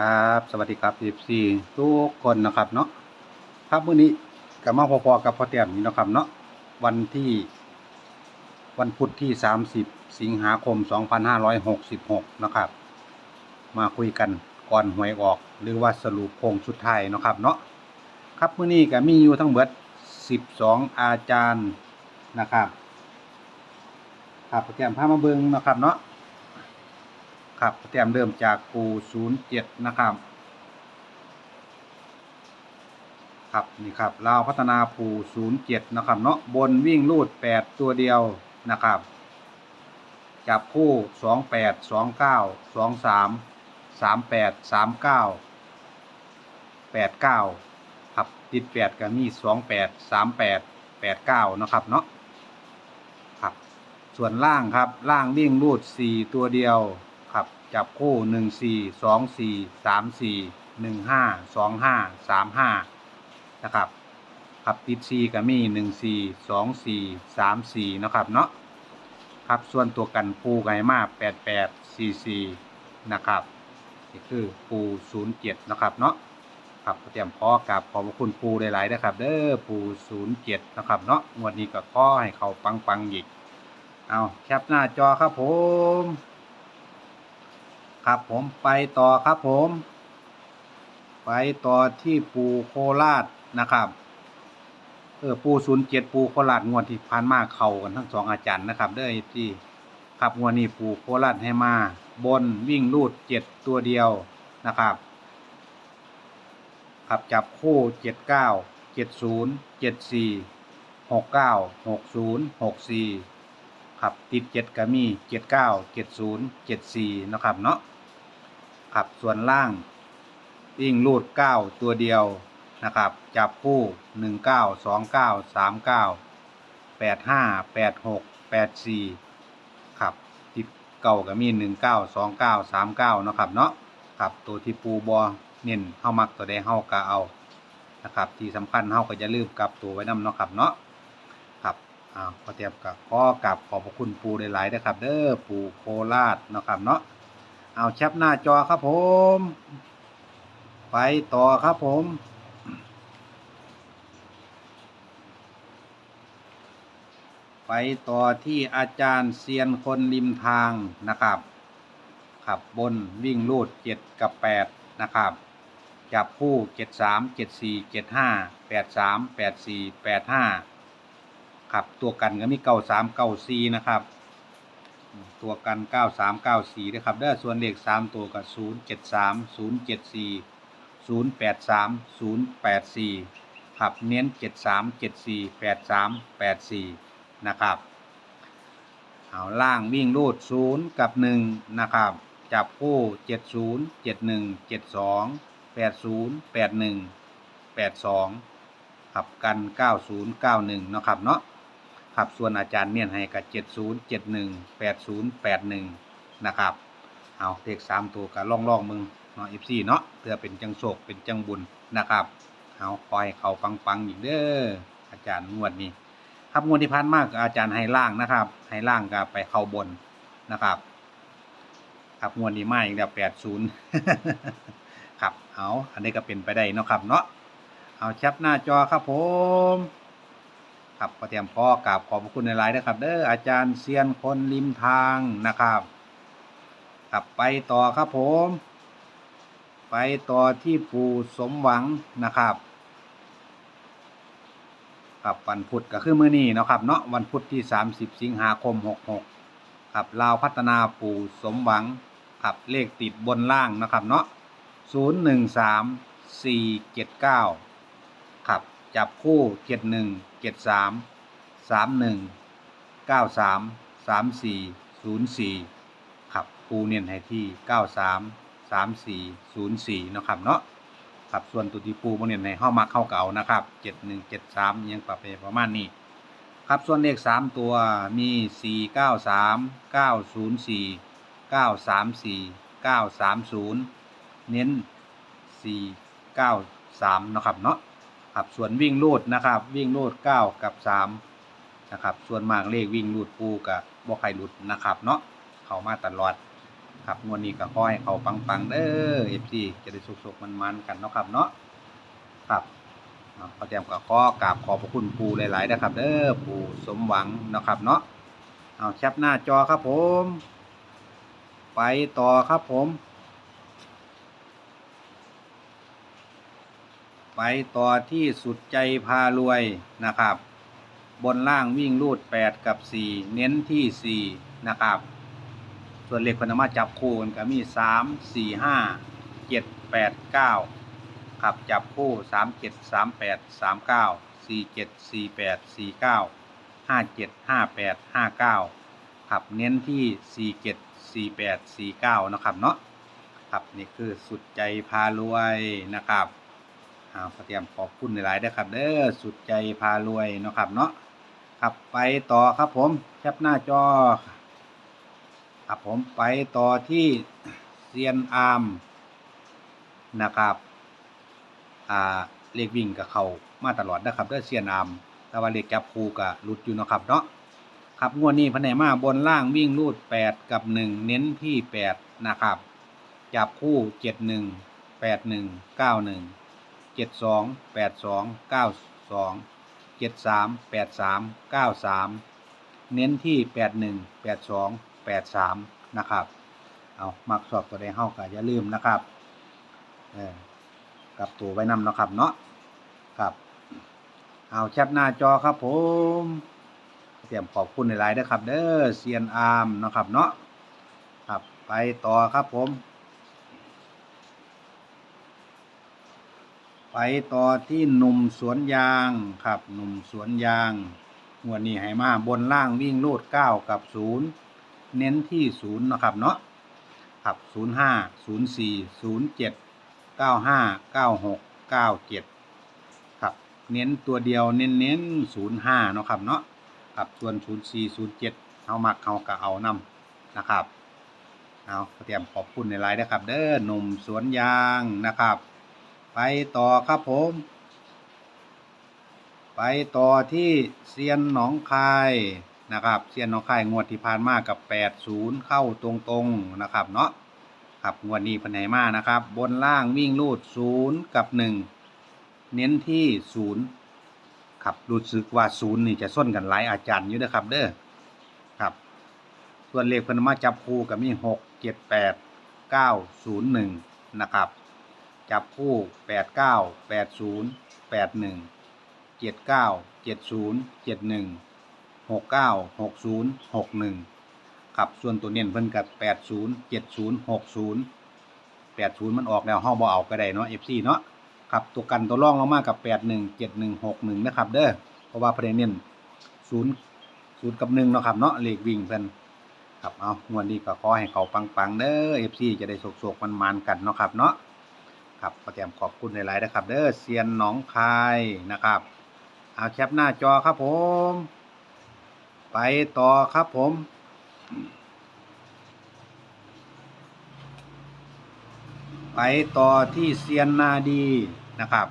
ครับสวัสดีครับ FC ทุกคนนะครับเนาะครับมื้อนี้ก็มาพอๆกับพ่อแต้มนี่นะครับเนาะวันที่ วันพุธที่ 30 สิงหาคม 2566 นะครับ มาคุยกันก่อนหวยออก หรือว่าสรุปโคงชุดไทายนะครับเนาะครับมื้อนี้ก็มีอยู่ทั้งเบิด 12 อาจารย์นะครับครับพ่อแต้มพามาเบิ่งนะครับเนาะ ครับแต้มเริ่มจากปูศูนย์เจ็ดนะครับครับนี่ครับลาวพัฒนาปูศูนย์เจ็ดนะครับเนาะบนวิ่งลูดแปดตัวเดียวนะครับ จับคู่สองแปดสองเก้าสองสามสามแปดสามเก้าแปดเก้าครับติดแปดก็มีสองแปดสามแปดแปดเก้านะครับเนาะครับส่วนล่างครับล่างวิ่งลูดสี่ตัวเดียว จับคู่หนึ่งสี่สองสี่สามสี่หนึ่งห้าสองห้าสามห้านะครับครับติดสี่ก็มีหนึ่งสี่สองสี่สามสี่นะครับเนาะครับส่วนตัวกันปูไก่มาแปดแปดสี่สี่นะครับนี่คือปูศูนย์เจ็ดนะครับเนาะครับเตรียมพอกับขอบคุณปูหลายๆนะครับ เด้อปูศูนย์เจ็ดนะครับเนาะงวดนี้ก็ขอให้เขาปังๆอีกเอาแคปหน้าจอครับผม ครับผมไปต่อครับผม ไปต่อที่ปูโคราชนะครับเออปูศูนย์เจ็ดปูโคราชงวดที่ผ่านมาเข้ากันทั้งสองอาจารย์นะครับเด้อที่ครับงวดนี้ปูโคราชให้มา บนวิ่งลูดเจ็ดตัวเดียวนะครับครับจับคู่เจ็ดเก้าเจ็ดศูนย์เจ็ดสี่หกเก้าหกศูนย์หกสี่ครับติดเจ็ดก็มีเจ็ดเก้าเจ็ดศูนย์เจ็ดสี่นะครับเนาะ ครับส่วนล่าง วิ่งรูดเก้าตัวเดียวนะครับ จับคู่หนึ่งเก้าสองเก้าสามเก้าแปดห้าแปดหกแปดสี่ครับติดเก่าก็มีหนึ่งเก้าสองเก้าสามเก้านะครับเนาะครับตัวที่ปูบอเน้นเฮามักตัวใดเฮาก็เอานะครับที่สำคัญเฮาก็จะลืมกลับตัวไว้นํเนาะครับเนาะครับอ่าพอเตรียมกับข้อกราบขอบพระคุณปูหลายๆนะครับ เด้อปูโคราชนะครับเนาะ เอาแชปหน้าจอครับผม ไปต่อครับผม ไปต่อที่อาจารย์เซียนคนริมทางนะครับ ขับบนวิ่งลูดเจ็ดกับแปดนะครับ จับคู่เจ็ดสามเจ็ดสี่เจ็ดห้าแปดสามแปดสี่แปดห้าครับตัวกันก็มีเก้าสามเก้าสี่นะครับ ตัวกันเก้าสามเก้าสี่นะครับเด้อส่วนเลขสามตัวกับศูนย์เจ็ดสามศูนย์เจ็ดสี่ศูนย์แปดสามศูนย์แปดสี่ครับเน้นเจ็ดสามเจ็ดสี่แปดสามแปดสี่นะครับเอาล่างวิ่งรูดศูนย์กับหนึ่งนะครับ จับคู่เจ็ดศูนย์เจ็ดหนึ่งเจ็ดสองแปดศูนย์แปดหนึ่งแปดสองขับกันเก้าศูนย์เก้าหนึ่งนะครับเนาะ ครับส่วนอาจารย์เมียนให้กับเจ็ดศูนย์เจ็ดหนึ่งแปดศูนย์แปดหนึ่งนะครับ เอาเลขสามตัวกับล่องล่องมึงเนาะเอฟซีเนาะเพื่อเป็นจังโศกเป็นจังบุญนะครับ เอาคอยเขาปังปังอีกเด้ออาจารย์งวดนี้ ครับงวดที่ผ่านมากอาจารย์ให้ล่างนะครับให้ล่างก็ไปเข้าบนนะครับครับงวดนี้มาอีกแล้วแปดศูนย์ครับเอาอันนี้ก็เป็นไปได้เนาะครับเนาะเอาแคปหน้าจอครับผม ครับขอเตรียมพ่อกราบขอบพระคุณในไลน์นะครับ เด้ออาจารย์เซียนคนริมทางนะครับครับไปต่อครับผม ไปต่อที่ปู่สมหวังนะครับครับวันพุธก็คือมื้อนี้นะครับเนาะวันพุธที่ 30 สิงหาคม 66ครับลาวพัฒนาปู่สมหวังครับเลขติดบนล่างนะครับเนาะ013 479ครับ จับคู่เจ็ดหนึ่งเจ็ดสามสามหนึ่งเก้าสามสามสี่ศูนย์สี่ครับปูเนียนให้ที่เก้าสามสามสี่ศูนย์สี่นะครับเนาะครับส่วนตัวที่ปูโมเนียนให้เข้ามาเข้าเก่านะครับเจ็ดหนึ่งเจ็ดสามยังปรับไปประมาณนี้ครับส่วนเลขสามตัวมีสี่เก้าสามเก้าศูนย์สี่เก้าสามสี่เก้าสามศูนย์เน้นสี่เก้าสามนะครับเนาะ ครับส่วนวิ่งลูดนะครับ วิ่งลูดเก้ากับสามนะครับส่วนมากเลขวิ่งลูดปูกับบ่ใครหลุดนะครับเนาะเข้ามาตลอดครับงวดนี้ก็ขอให้เขาปังๆเด้อ FC จะได้สุกๆมันๆกันเนาะครับเนาะครับเอาพอแต้มก็ขอกราบขอบพระคุณปูหลายๆนะครับเด้อปูสมหวังนะครับเนาะเอาแคปหน้าจอครับผม ไปต่อครับผม ไปต่อที่สุดใจพารวยนะครับ บนล่างวิ่งรูด 8 กับ 4 เน้นที่ 4 นะครับ ส่วนเลขพนมาจับคู่กันก็มี 3 4 5 7 8 9 ครับจับคู่ 3 7 3 8 3 9 4 7 4 8 4 9 5 7 5 8 5 9 ครับเน้นที่ 4 7 4 8 4 9 นะครับเนาะครับนี่คือสุดใจพารวยนะครับ้าวขอเตรียมขอบคุณหลายๆด้ครับ เด้อสุดใจพารวยเนาะครับเนาะครับไปต่อครับผมแคปหน้าจอครับผมไปต่อที่เซียนอาร์มนะครับอ่าเลขวิ่งกับเขามาตลอดนะครับเด้อเซียนอาร์มแต่ว่าเลขจับคู่กับหลุดอยู่เนาะครับเนาะครับงวดนี้พันไหนมาบนล่างวิ่งรูด 8 กับ 1 เน้นที่ 8 นะครับ จับคู่ 71 81 91 72 82 92เจ็ดสามแปดสามเก้าสามเน้นที่แปดหนึ่งแปดสองแปดสามนะครับเอามักสอบตัวใดเฮาก็อย่าลืมนะครับเออกับตัวไว้นำนะครับเนาะครับเอาแคปหน้าจอครับผมเตรียมขอบคุณหลายๆด้วยครับ เด้อเซียนอาร์มนะครับเนาะครับไปต่อครับผม ไปต่อที่หนุ่มสวนยางครับหนุ่มสวนยางงวดนี้ให้มาบนล่างวิ่งลูดเก้ากับศูนย์เน้นที่ศูนย์นะครับเนาะครับศูนย์ห้าศูนย์สี่ศูนย์เจ็ดเก้าห้าเก้าหกเก้าเจ็ดครับเน้นตัวเดียวเน้นเน้นศูนย์ห้านะครับเนาะครับส่วนศูนย์สี่ศูนย์เจ็ดเอามักเอากะเอานำนะครับเอาเตรียมขอบคุณในไลน์นะครับ เด้อหนุ่มสวนยางนะครับ ไปต่อครับผม ไปต่อที่เซียนหนองคายนะครับเซียนหนองคายงวดที่ผ่านมากับ 80 เข้าตรงๆนะครับเนาะครับงวดนี้พันไหนมานะครับ บนล่างวิ่งลูด 0 กับ 1 เน้นที่ 0 ครับรู้สึกว่า 0 นี่จะส้นกันหลายอาจารย์อยู่นะครับเด้อครับ ส่วนเลขพิ่นมาจับคู่กับมี 6 7 8 9 0 1 นะครับ จับคู่แปดเก้าแปดศูนย์แปดหนึ่งเจ็ดเก้าเจ็ดศูนย์เจ็ดหนึ่งหกเก้าหกศูนย์หกหนึ่งครับส่วนตัวเน้นเพิ่นกับแปดศูนย์เจ็ดศูนย์หกศูนย์แปดศูนย์มันออกแล้วห้าบ่เอาก็ได้เนาะเอฟซีเนาะครับตัวกันตัวร่องลงมากับแปดหนึ่งเจ็ดหนึ่งหกหนึ่งนะครับเด้อเพราะว่าประเนเน้นศูนย์ศูนย์กับหนึ่งเนาะครับเนาะเลขวิ่งเพิ่นครับเอางวดนี้ก็ขอให้เขาปังๆเด้อเอฟซีจะได้โศกๆมันๆกันเนาะครับเนาะ ครับขอแจมขอบคุณหลายๆนะครับ เด้อเซียนหนองคายนะครับ เอาแคปหน้าจอครับผม ไปต่อครับผมไปต่อที่เซียนนาดีนะครับ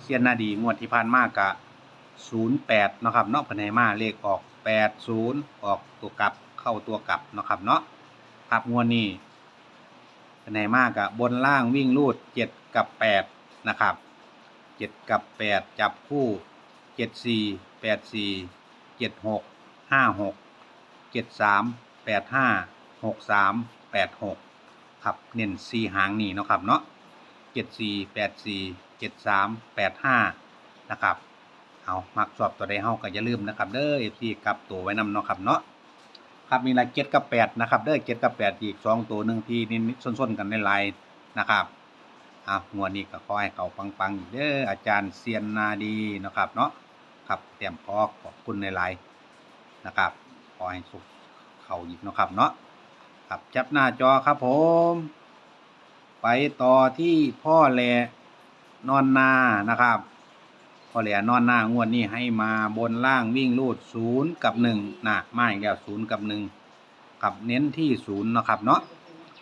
เซียนนาดีงวดที่ผ่านมากะ08นะครับเนาะพนไหมาเลขออก80ออกตัวกลับเข้าตัวกลับนะครับเนาะครับงวดนี้ ไหนมากอะบนล่างวิ่งรูดเจ็ดกับแปดนะครับเจ็ดกับแปดจับคู่เจ็ดสี่แปดสี่เจ็ดหกห้าหกเจ็ดสามแปดห้าหกสามแปดหกครับเน้นสี่หางนี่เนาะครับเนาะเจ็ดสี่แปดสี่เจ็ดสามแปดห้านะครับเอามักสอบตัวใดเฮาก็อย่าลืมนะครับเด้อเอฟซีกลับตัวไว้นำเนาะครับเนาะ ครับมีลายเก็ดกับแปดนะครับเด้อเก็ดกับแปดอีกสองตัวหนึ่งที่นิดๆส้นๆกันในลายนะครับอะหัวดนี้ก็ขอให้เขาปังๆเด้ออาจารย์เซียนนาดีนะครับเนาะครับเตรียมพอขอบคุณในลายนะครับขอให้สุขเขาอีกนะครับเนาะครับจับหน้าจอครับผม ไปต่อที่พ่อแลนอนนานะครับ พอแหลนอนหน้างวดนี้ให้มาบนล่างวิ่งลูดศูนย์กับหนึ่งนะมาอีกแล้วศูนย์กับหนึ่งครับเน้นที่ศูนย์นะครับเนาะ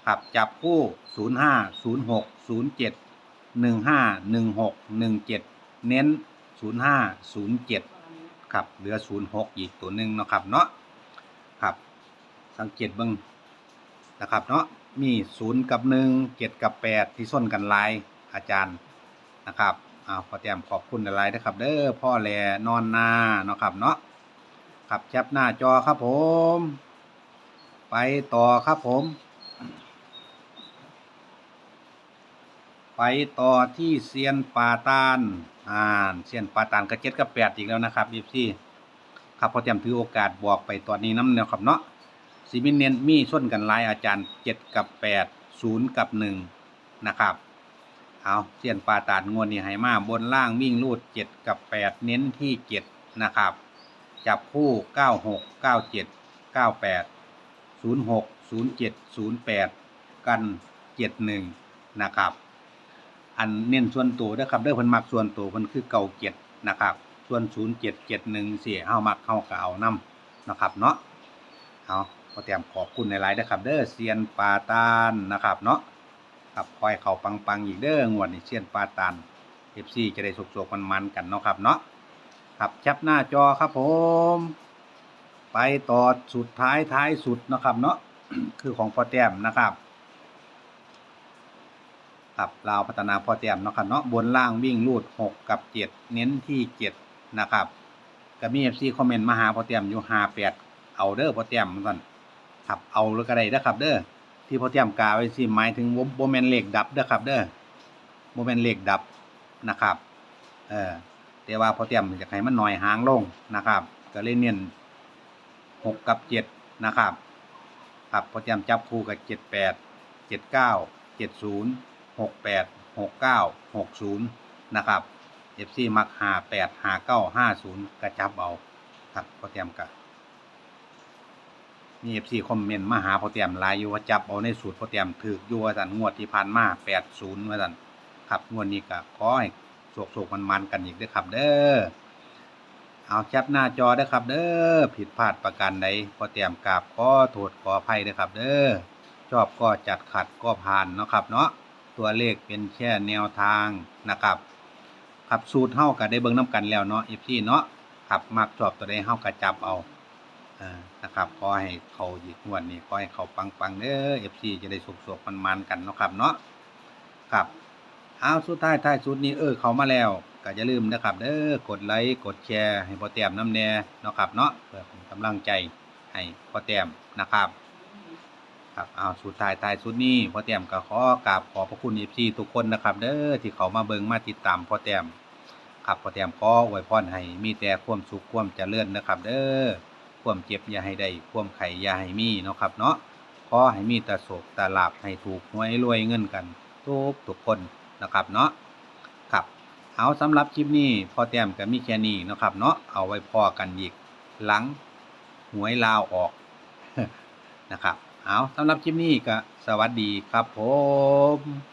ครับจับคู่ศูนย์ห้าศูนย์หกศูนย์เจ็ดหนึ่งห้าหนึ่งหกหนึ่งเจ็ดเน้นศูนย์ห้าศูนย์เจ็ดครับเหลือศูนย์หกอีกตัวหนึ่งนะครับเนาะครับ สังเกตเบิ้งนะครับเนาะมีศูนย์กับหนึ่งเจ็ดกับแปดที่ส้นกันลายอาจารย์นะครับ อ้าวพอแต้มขอบคุณหลายๆนะครับ เด้อพ่อแลนอนนาเนาะครับเนาะครับแคปหน้าจอครับผม ไปต่อครับผม ไปต่อที่เซียนป่าตานอ่านเซียนป่าตานกระเจ็ดกับแปดอีกแล้วนะครับอีซี่ครับพอเตรียมถือโอกาสบอกไปตอนนี้น้ำเนาะครับเนาะสีมินเนนมีส้นกันลายอาจารย์เจ็ดกับแปดศูนย์กับหนึ่งนะครับ เอาเซียนปาตานงวดนี้ให้มาบนล่างวิ่งรูดเจ็ดกับแปดเน้นที่เจ็ดนะครับ จับคู่เก้าหกเก้าเจ็ดเก้าแปดศูนย์หกศูนย์เจ็ดศูนย์แปดกันเจ็ดหนึ่งนะครับ อันเน้นส่วนตัวนะครับเด้อเพิ่นมักส่วนตัวเพิ่นคือเก่าเจ็ดนะครับ ส่วนศูนย์เจ็ดเจ็ดหนึ่งสี่เฮามักเฮาก็เอานํนะครับเนาะเอาขอเตรียมขอบคุณในไลน์นะครับ เด้อเซียนปาตานนะครับเนาะ ครับคอยเขาปังๆอีกเด้องวดนี้เซียนปาตาน FC จะได้สุกๆมันๆกันเนาะครับเนาะครับแคปหน้าจอครับผม ไปต่อสุดท้ายท้ายสุดนะครับ เนาะคือของพ่อแต้มนะครับครับลาวพัฒนาพ่อแต้มเนาะครับเนาะบนล่างวิ่งรูด6กับ7เน้นที่7นะครับก็มี FC คอมเมนต์มาหาพ่อแต้มอยู่58เอาเด้อพ่อแต้มสั่นครับเอาแล้วก็ได้เด้อครับเด้อ ที่พ่อแต้มกาไว้สิหมายถึงบ่แมนเหลขดับเด้อครับ เด้อบ่แมนเหลขดับนะครับ เออแต่ว่าพ่อแต้มอยากให้มันหน่อยหางลงนะครับ ก็เลยเน้น6กับ7นะครับ ครับพ่อแต้มจับคู่กับ78 79 70หกแปดหกเก้าหกศูนย์นะครับ FC มักหาแปดหาเก้าห้าศูนย์กระจับเอาครับพอเตรียมกับ มี FC คอมเมนต์มาหาพอเตรียมลายอยู่ว่าจับเอาในสูตรพอเตรียมถืออยู่ว่าสันงวดที่ผ่านมาแปดศูนย์ว่าสันครับงวดนี้ก็ขอให้โศกโศกมันมันกันอีกเด้อครับ เด้อเอาแคปหน้าจอเด้อครับ เด้อผิดพลาดประการใดพอเตรียมกราบขอโทษขออภัยด้ครับ เด้อชอบก็จัดขัดก็ผ่านเนาะครับ เนาะตัวเลขเป็นแค่แนวทางนะครับครับสูตรเฮาก็ได้เบิ่งน้ากันแล้วเนาะ FC เนาะครับมักชอบตัวใดเฮาก็จับเอา นะครับขอให้เขาอีกงวดนี้ขอให้เขาปังๆเด้อ FC จะได้สุกๆมันๆกันเนาะครับเนาะครับเอาสุดท้ายท้ายสุดนี้เออเขามาแล้วก็อย่าลืมนะครับเด้อกดไลค์กดแชร์ให้พ่อแต้มน้ำแน่เนาะครับเนาะเพื่อเป็นกำลังใจให้พ่อแต้มนะครับครับเอาสุดท้ายท้ายสุดนี้พ่อแต้มก็ขอกราบขอบพระคุณเอฟซีทุกคนนะครับ เด้อที่เขามาเบิงมาติดตามพ่อแต้มครับพ่อแต้มขออวยพรให้มีแต่ความสุขความเจริญนะครับ เด้อ ความเจ็บอย่าให้ได้ความไข่อย่าให้มีเนาะครับเนาะขอให้มีแต่โศกแต่ลาบให้ถูกหวยรวยเงินกัน ทุกทุกคนนะครับเนาะครับเอาสำหรับคลิปนี้พอแต้มก็มีแค่นี้เนาะครับเนาะเอาไว้พอกันอีกหลังหวยลาวออกนะครับเอาสำหรับคลิปนี้ก็สวัสดีครับผม